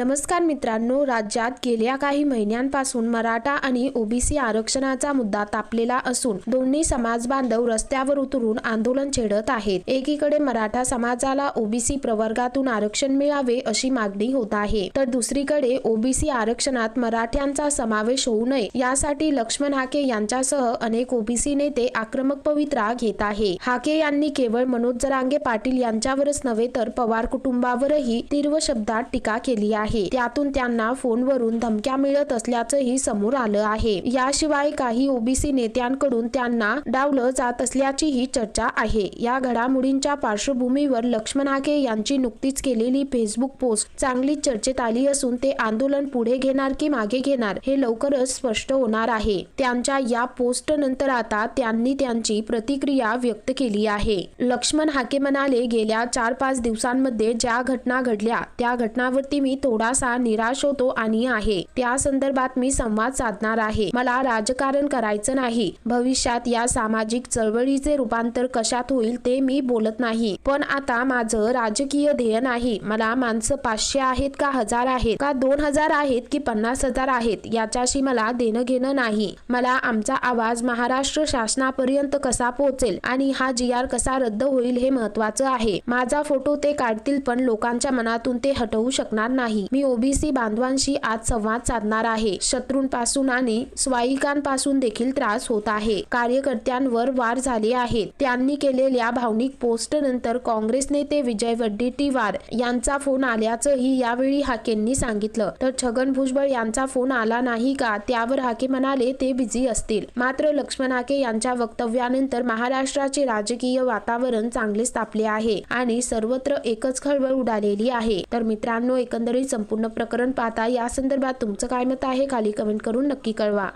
नमस्कार मित्रांनो राज्यात गेल्या काही महिन्यांपासून मराठा आणि ओबीसी आरक्षणाचा मुद्दा तापलेला असून दोन्ही समाज बांधव रस्त्यावर उतरून आंदोलन छेडत आहेत. एकीकडे मराठा समाजाला ओबीसी प्रवर्गातून आरक्षण मिळावे अशी मागणी होत आहे तर दुसरीकडे ओबीसी आरक्षणात मराठ्यांचा समावेश होऊ नये यासाठी लक्ष्मण हाके यांच्यासह अनेक ओबीसी नेते आक्रमक पवित्रा घेत आहे. हाके यांनी केवळ मनोज जरांगे पाटील यांच्यावरच नव्हे तर पवार कुटुंबावरही तीव्र शब्दात टीका केली आहे. त्यातून त्यांना फोनवरून धमक्या मिळत असल्याचंही समोर आलं आहे. याशिवाय काही ओबीसी नेत्यांकडून त्यांना डावलं जात असल्याचीही चर्चा आहे. या घडामोडींच्या पार्श्वभूमीवर लक्ष्मण हाके यांची नुकतीच केलेली फेसबुक पोस्ट चांगली चर्चेत आली असून ते आंदोलन पुढे घेणार की मागे घेणार हे लवकरच स्पष्ट होणार आहे. त्यांच्या या पोस्ट नंतर आता त्यांनी त्यांची प्रतिक्रिया व्यक्त केली आहे. लक्ष्मण हाके म्हणाले गेल्या चार पाच दिवसांमध्ये ज्या घटना घडल्या त्या घटनावरती मी थोडासा निराश होतो आणि आहे. त्या संदर्भात मी संवाद साधणार आहे. मला राजकारण करायचं नाही. भविष्यात या सामाजिक चळवळीचे रूपांतर कशात होईल ते मी बोलत नाही. पण आता माझं राजकीय ध्येय नाही. मला माणसं पाचशे आहेत का हजार आहेत? का दोन हजार आहेत की पन्नास हजार आहेत? याच्याशी मला देणं घेणं नाही. मला आमचा आवाज महाराष्ट्र शासनापर्यंत कसा पोहोचेल? आणि हा जी आर कसा रद्द होईल हे महत्वाचं आहे. माझा फोटो ते काढतील पण लोकांच्या मनातून ते हटवू शकणार नाही. मी ओबीसी बांधवांशी आज संवाद साधणार आहे. शत्रूंपासून आणि स्वायिकांपासून देखील त्रास होत आहे. कार्यकर्त्यांवर वार झाले आहेत. त्यांनी केलेल्या भावनिक पोस्ट नंतर काँग्रेस नेते विजय वड्डेट्टीवार यांचा फोन आल्याचंही यावेळी हाकेंनी सांगितलं. तर छगन भुजबळ यांचा फोन आला नाही का? त्यावर हाके म्हणाले ते बिझी असतील. मात्र लक्ष्मण हाके यांच्या वक्तव्यानंतर महाराष्ट्राचे राजकीय वातावरण चांगलेच तापले आहे आणि सर्वत्र एकच खळबळ उडालेली आहे. तर मित्रांनो एकंदरीत संपूर्ण प्रकरण पाहता या संदर्भात तुमचं काय मत आहे? खाली कमेंट करून नक्की कळवा.